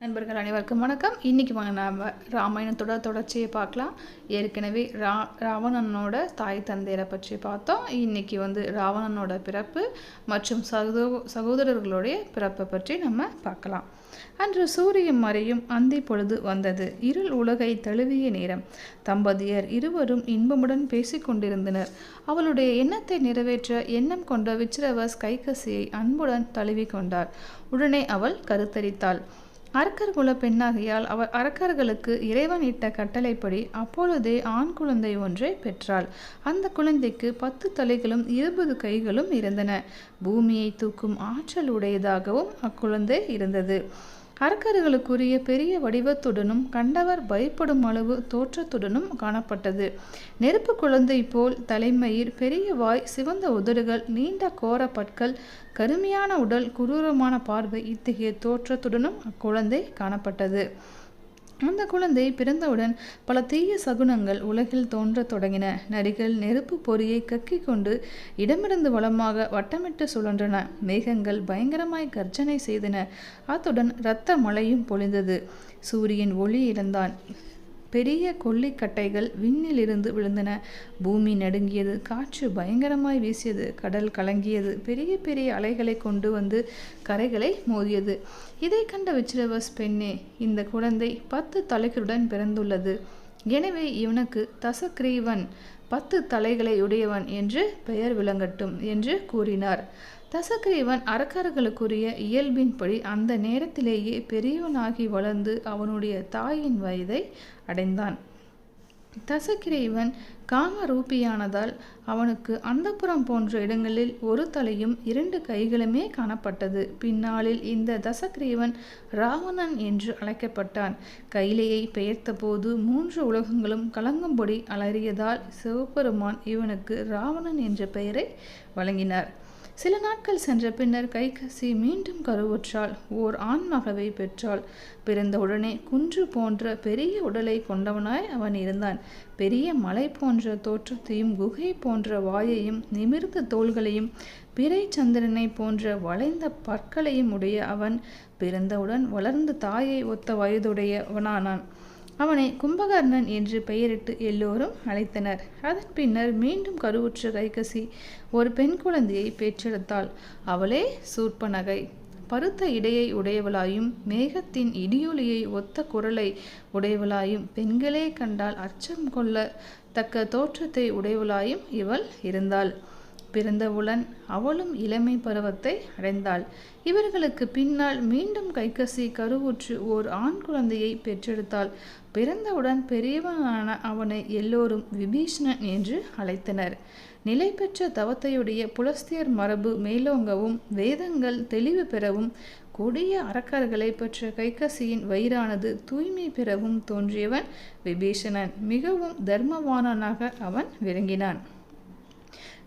நண்பர்கள் அனைவருக்கும் வணக்கம். இன்றைக்கி வாங்க நாம் ராமாயணத்தோட தொடர்ச்சியை பார்க்கலாம். ஏற்கனவே ரா ராவணனோட தாய் தந்தையரை பற்றி பார்த்தோம். இன்றைக்கி வந்து ராவணனோட பிறப்பு மற்றும் சகோ சகோதரர்களுடைய பிறப்பை பற்றி நம்ம பார்க்கலாம். அன்று சூரியன் மறையும் அந்தி பொழுது வந்தது. இருள் உலகை தழுவிய நேரம். தம்பதியர் இருவரும் இன்பமுடன் பேசிக்கொண்டிருந்தனர் அவளுடைய எண்ணத்தை நிறைவேற்ற எண்ணம் கொண்ட விச்சிரவஸ் கைகசியை அன்புடன் தழுவி கொண்டார். உடனே அவள் கருத்தரித்தாள். அரக்கர் குல பெண்ணாகையால் அவர் அரக்கர்களுக்கு இறைவன் இட்ட கட்டளைப்படி அப்பொழுதே ஆண் குழந்தை ஒன்றை பெற்றாள். அந்த குழந்தைக்கு பத்து தலைகளும் இருபது கைகளும் இருந்தன. பூமியை தூக்கும் ஆற்றல் உடையதாகவும் அக்குழந்தை இருந்தது. அரக்கர்களுக்குரிய பெரிய வடிவத்துடனும் கண்டவர் பயப்படும் அளவு தோற்றத்துடனும் காணப்பட்டது. நெருப்பு குழந்தை போல் தலைமயிர் பெரிய வாய் சிவந்த உதடுகள் நீண்ட கோர பற்கள் கருமையான உடல் குரூரமான பார்வை இத்தகைய தோற்றத்துடனும் அக்குழந்தை காணப்பட்டது. அந்த குழந்தை பிறந்தவுடன் பல தீய சகுனங்கள் உலகில் தோன்றத் தொடங்கின. நரிகள் நெருப்பு பொறியை கக்கிக் கொண்டு இடமிருந்து வளமாக வட்டமிட்டு சுழன்றன. மேகங்கள் பயங்கரமாய் கர்ஜனை செய்தன. அத்துடன் இரத்த மழையும் பொழிந்தது. சூரியன் ஒளி இழந்தான். பெரிய கொல்லிக்கட்டைகள் விண்ணிலிருந்து விழுந்தன. பூமி நடுங்கியது காற்று பயங்கரமாய் வீசியது கடல் கலங்கியது பெரிய பெரிய அலைகளை கொண்டு வந்து கரைகளை மோதியது. இதை கண்ட விச்சிரவஸ் பெண்ணே இந்த குழந்தை பத்து தலைகளுடன் பிறந்துள்ளது. எனவே இவனுக்கு தசக்ரீவன் பத்து தலைகளை உடையவன் என்று பெயர் விளங்கட்டும் என்று கூறினார். தசக்கிரீவன் அரக்கர்களுக்குரிய இயல்பின்படி அந்த நேரத்திலேயே பெரியவனாகி வளர்ந்து அவனுடைய தாயின் வயதை அடைந்தான். தசக்கிரேவன் காமரூபியானதால் அவனுக்கு அந்தப்புறம் போன்ற இடங்களில் ஒரு தலையும் இரண்டு கைகளுமே காணப்பட்டது. பின்னாளில் இந்த தசக்கிரேவன் ராவணன் என்று அழைக்கப்பட்டான். கைலையை பெயர்த்தபோது மூன்று உலகங்களும் கலங்கும்படி அலறியதால் சிவபெருமான் இவனுக்கு ராவணன் என்ற பெயரை வழங்கினார். சில நாட்கள் சென்ற பின்னர் கைகசி மீண்டும் கருவுற்றாள். ஓர் ஆண்மகவை பெற்றாள். பிறந்தவுடனே குன்று போன்ற பெரிய உடலை கொண்டவனாய் அவன் இருந்தான். பெரிய மலை போன்ற தோற்றத்தையும் குகை போன்ற வாயையும் நிமிர்ந்த தோள்களையும் பிறை சந்திரனை போன்ற வளைந்த பற்களையும் உடைய அவன் பிறந்தவுடன் வளர்ந்த தாயை ஒத்த வயதுடையவனானான். அவனை கும்பகர்ணன் என்று பெயரிட்டு எல்லோரும் அழைத்தனர். அதன் பின்னர் மீண்டும் கருவுற்ற கைகசி ஒரு பெண் குழந்தையை பெற்றெடுத்தாள். அவளே சூர்பனகை பருத்த இடையை உடையவளாயும் மேகத்தின் இடியொலியை ஒத்த குரலை உடையவளாயும் பெண்களே கண்டால் அச்சம் கொள்ள தக்க தோற்றத்தை உடையவளாயும் இவள் இருந்தாள். பிறந்தவுடன் அவளும் இளமை பருவத்தை அடைந்தாள். இவர்களுக்கு பின்னால் மீண்டும் கைகசி கருவுற்று ஓர் ஆண் குழந்தையை பெற்றெடுத்தாள். பிறந்தவுடன் பெரியவனான அவனை எல்லோரும் விபீஷணன் என்று அழைத்தனர். நிலை பெற்ற தவத்தையுடைய புலஸ்தியர் மரபு மேலோங்கவும் வேதங்கள் தெளிவு பெறவும் கொடிய அரக்கர்களை பெற்ற கைகசியின் வயிறானது தூய்மை பெறவும் தோன்றியவன் விபீஷணன். மிகவும் தர்மவானனாக அவன் விளங்கினான்.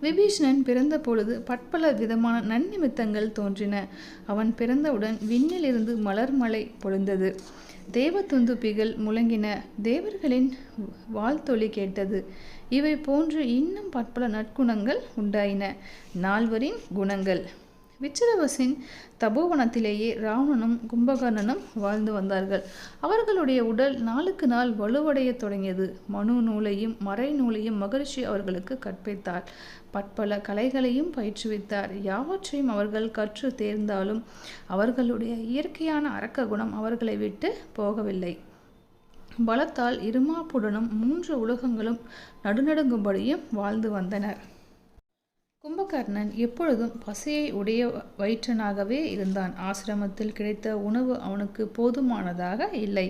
விபீஷணன் பிறந்த பொழுது பற்பல விதமான நன்னிமித்தங்கள் தோன்றின. அவன் பிறந்தவுடன் விண்ணிலிருந்து மலர் மலை பொழிந்தது. தேவத்துந்துப்பிகள் முழங்கின. தேவர்களின் வாழ்த்தொலி கேட்டது. இவை போன்று இன்னும் பற்பல நற்குணங்கள் உண்டாயின. நால்வரின் குணங்கள். விச்சிரவசின் தபோவனத்திலேயே ராவணனும் கும்பகர்ணனும் வாழ்ந்து வந்தார்கள். அவர்களுடைய உடல் நாளுக்கு நாள் வலுவடைய தொடங்கியது. மனு நூலையும் மறை நூலையும் மகரிஷி அவர்களுக்கு கற்பித்தார். பற்பல கலைகளையும் பயிற்றுவித்தார். யாவற்றையும் அவர்கள் கற்று தேர்ந்தாலும் அவர்களுடைய இயற்கையான அரக்க குணம் அவர்களை விட்டு போகவில்லை. பலத்தால் இருமாப்புடனும் மூன்று உலகங்களும் நடுநடுங்கும்படியும் வாழ்ந்து வந்தனர். கும்பகர்ணன் எப்பொழுதும் பசியை உடைய வயிற்றனாகவே இருந்தான். ஆசிரமத்தில் கிடைத்த உணவு அவனுக்கு போதுமானதாக இல்லை.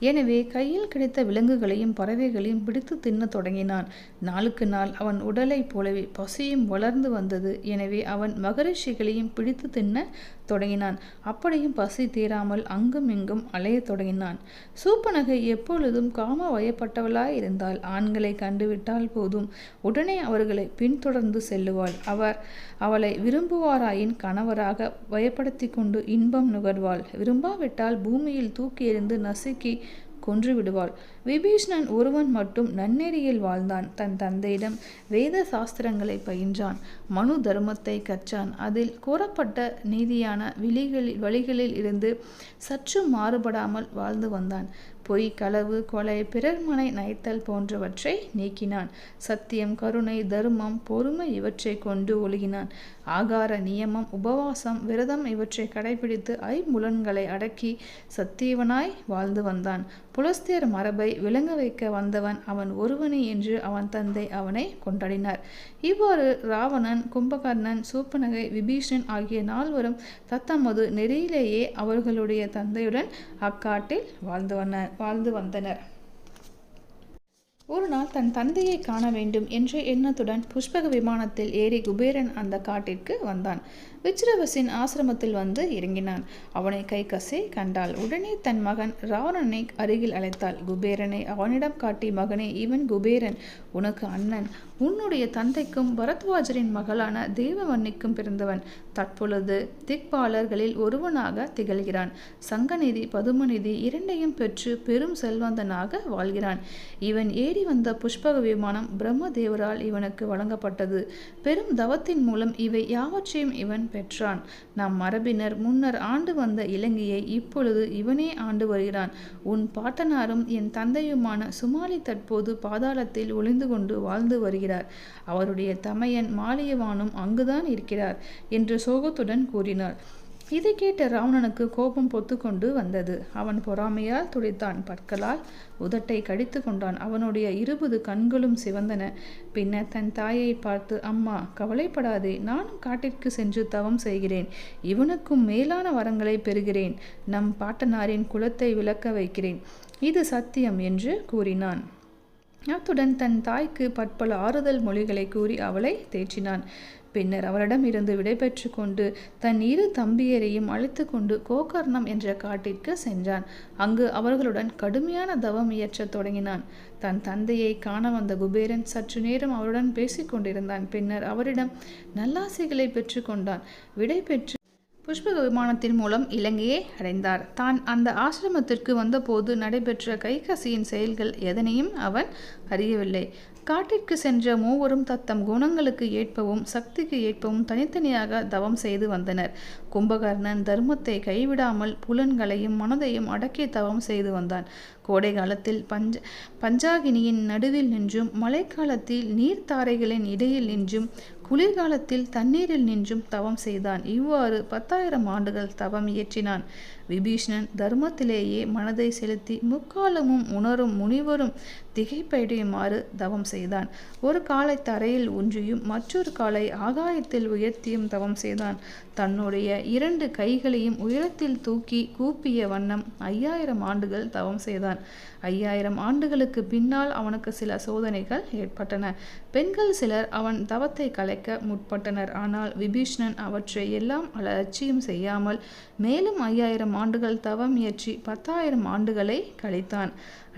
எனவே கையில் கிடைத்த விலங்குகளையும் பறவைகளையும் பிடித்து தின்னத் தொடங்கினான். நாளுக்கு நாள் அவன் உடலைப் போலவே பசியும் வளர்ந்து வந்தது. எனவே அவன் மகரிஷிகளையும் பிடித்து தின்ன தொடங்கினான். அப்படியும் பசி தீராமல் அங்கும் இங்கும் அலையத் தொடங்கினான். சூப்பனகை எப்பொழுதும் காம வயப்பட்டவளாய் இருந்தால் ஆண்களை கண்டுவிட்டால் போதும். உடனே அவர்களை பின்தொடர்ந்து செல்லுவாள். அவர் அவளை விரும்புவாராயின் கணவராக வயப்படுத்தி கொண்டு இன்பம் நுகர்வாள். விரும்பாவிட்டால் பூமியில் தூக்கி எறிந்து நசுக்கி கொன்று விடுவாள். விபீஷ்ணன் ஒருவன் மட்டும் நன்னெறியில் வாழ்ந்தான். தன் தந்தையிடம் வேத சாஸ்திரங்களை பயின்றான். மனு தர்மத்தை கற்றான். அதில் கூறப்பட்ட நீதியான விழிகளில் வழிகளில் இருந்து சற்று மாறுபடாமல் வாழ்ந்து வந்தான். பொய் களவு கொலை பிறர்மனை நயத்தல் நைத்தல் போன்றவற்றை நீக்கினான். சத்தியம் கருணை தர்மம் பொறுமை இவற்றை கொண்டு ஒழுகினான். ஆகார நியமம் உபவாசம் விரதம் இவற்றை கடைபிடித்து ஐம்புலன்களை அடக்கி சத்தியவனாய் வாழ்ந்து வந்தான். புலஸ்தியர் மரபை விளங்க வைக்க வந்தவன் அவன் ஒருவனே என்று அவன் தந்தை அவனை கொண்டாடினார் இவ்வாறு ராவணன் கும்பகர்ணன் சூப்பனகை விபீஷன் ஆகிய நால்வரும் தத்தமது நெறியிலேயே அவர்களுடைய தந்தையுடன் அக்காட்டில் வாழ்ந்து வந்த வாழ்ந்து வந்தனர். ஒரு நாள் தன் தந்தையை காண வேண்டும் என்ற எண்ணத்துடன் புஷ்பக விமானத்தில் ஏறி குபேரன் அந்த காட்டிற்கு வந்தான். விச்ரவசின் ஆசிரமத்தில் வந்து இறங்கினான். அவனை கை கசே கண்டாள் உடனே தன் மகன் ராவணனை அருகில் அழைத்தாள். குபேரனை அவனிடம் காட்டி மகனே இவன் குபேரன். உனக்கு அண்ணன். உன்னுடைய தந்தைக்கும் பரத்வாஜரின் மகளான தேவவன்னிக்கும் பிறந்தவன். தற்பொழுது திக்பாலர்களில் ஒருவனாக திகழ்கிறான். சங்கநிதி பதுமநிதி இரண்டையும் பெற்று பெரும் செல்வந்தனாக வாழ்கிறான். இவன் ஏறி வந்த புஷ்பக விமானம் பிரம்மதேவரால் இவனுக்கு வழங்கப்பட்டது. பெரும் தவத்தின் மூலம் இவை யாவற்றையும் இவன் பெற்றான். நம் மரபினர் முன்னர் ஆண்டு வந்த இலங்கையை இப்பொழுது இவனே ஆண்டு வருகிறான். உன் பாட்டனாரும் என் தந்தையுமான சுமாலி தற்போது பாதாளத்தில் ஒளிந்து கொண்டு வாழ்ந்து வருகிறார். அவருடைய தமையன் மாலியவானும் அங்குதான் இருக்கிறார் என்று சோகத்துடன் கூறினார் இதை கேட்ட ராவணனுக்கு கோபம் பொத்துக்கொண்டு வந்தது. அவன் பொறாமையால் துடித்தான் பற்களால். உதட்டை கடித்து கொண்டான். அவனுடைய இருபது கண்களும் சிவந்தன. பின்னர் தன் தாயை பார்த்து அம்மா கவலைப்படாதே. நானும் காட்டிற்கு சென்று தவம் செய்கிறேன். இவனுக்கும் மேலான வரங்களை பெறுகிறேன். நம் பாட்டனாரின் குலத்தை விளக்க வைக்கிறேன். இது சத்தியம் என்று கூறினான். அத்துடன் தன் தாய்க்கு பற்பல ஆறுதல் மொழிகளை கூறி அவளை தேற்றினான். பின்னர் அவரிடம் இருந்து விடைபெற்று கொண்டு தன் இரு தம்பியரையும் அழைத்து கொண்டு கோகர்ணம் என்ற காட்டிற்கு சென்றான். அங்கு அவர்களுடன் கடுமையான தவம் இயற்றத் தொடங்கினான். தன் தந்தையை காண வந்த குபேரன் சற்று நேரம் அவருடன் பேசிக்கொண்டிருந்தான் பின்னர் அவரிடம் நல்லாசைகளை பெற்றுக்கொண்டான் விடை பெற்று புஷ்பக விமானத்தின் மூலம் இலங்கையை அடைந்தார். தான் அந்த ஆசிரமத்திற்கு வந்தபோது நடைபெற்ற கைகசியின் செயல்கள் எதனையும் அவன் அறியவில்லை. காட்டிற்கு சென்ற மூவரும் தத்தம் குணங்களுக்கு ஏற்பவும் சக்திக்கு ஏற்பவும் தனித்தனியாக தவம் செய்து வந்தனர். கும்பகர்ணன் தர்மத்தை கைவிடாமல் புலன்களையும் மனதையும் அடக்கி தவம் செய்து வந்தான். கோடை காலத்தில் பஞ்ச பஞ்சாகினியின் நடுவில் நின்றும் மழைக்காலத்தில் நீர்த்தாரைகளின் இடையில் நின்றும் குளிர்காலத்தில் தண்ணீரில் நின்றும் தவம் செய்தான். இவ்வாறு பத்தாயிரம் ஆண்டுகள் தவம் இயற்றினான். விபீஷ்ணன் தர்மத்திலேயே மனதை செலுத்தி முக்காலமும் உணரும் முனிவரும் திகைப்படையுமாறு தவம் செய்தான். ஒரு காலை தரையில் ஊன்றியும் மற்றொரு காலை ஆகாயத்தில் உயர்த்தியும் தவம் செய்தான். தன்னுடைய இரண்டு கைகளையும் உயரத்தில் தூக்கி கூப்பிய வண்ணம் ஐயாயிரம் ஆண்டுகள் தவம் செய்தான். ஐயாயிரம் ஆண்டுகளுக்கு பின்னால் அவனுக்கு சில சோதனைகள் ஏற்பட்டன. பெண்கள் சிலர் அவன் தவத்தை கலைக்க முற்பட்டனர். ஆனால் விபீஷ்ணன் அவற்றை எல்லாம் அலட்சியம் செய்யாமல் மேலும் ஐயாயிரம் ஆண்டுகள் தவம் இயற்றி பத்தாயிரம் ஆண்டுகளை கழித்தான்.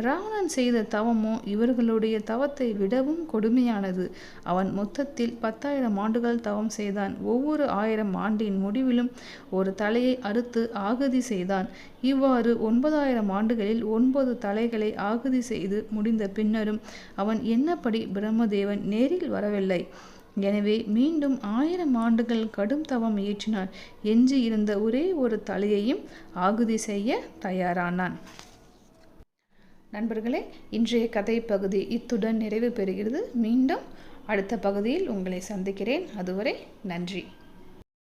ராவணன் செய்த தவமோ இவர்களுடைய தவத்தை விடவும் கொடுமையானது. அவன் மொத்தத்தில் பத்தாயிரம் ஆண்டுகள் தவம் செய்தான். ஒவ்வொரு ஆயிரம் ஆண்டின் முடிவிலும் ஒரு தலையை அறுத்து ஆகுதி செய்தான். இவ்வாறு ஒன்பதாயிரம் ஆண்டுகளில் ஒன்பது தலைகளை ஆகுதி செய்து முடிந்த பின்னரும் அவன் என்னப்படி பிரம்மதேவன் நேரில் வரவில்லை. எனவே மீண்டும் ஆயிரம் ஆண்டுகள் கடும் தவம் இயற்றினான் எஞ்சி இருந்த ஒரே ஒரு தலையையும் ஆகுதி செய்ய தயாரானான். நண்பர்களே இன்றைய கதை பகுதி இத்துடன் நிறைவு பெறுகிறது. மீண்டும் அடுத்த பகுதியில் உங்களை சந்திக்கிறேன். அதுவரை நன்றி.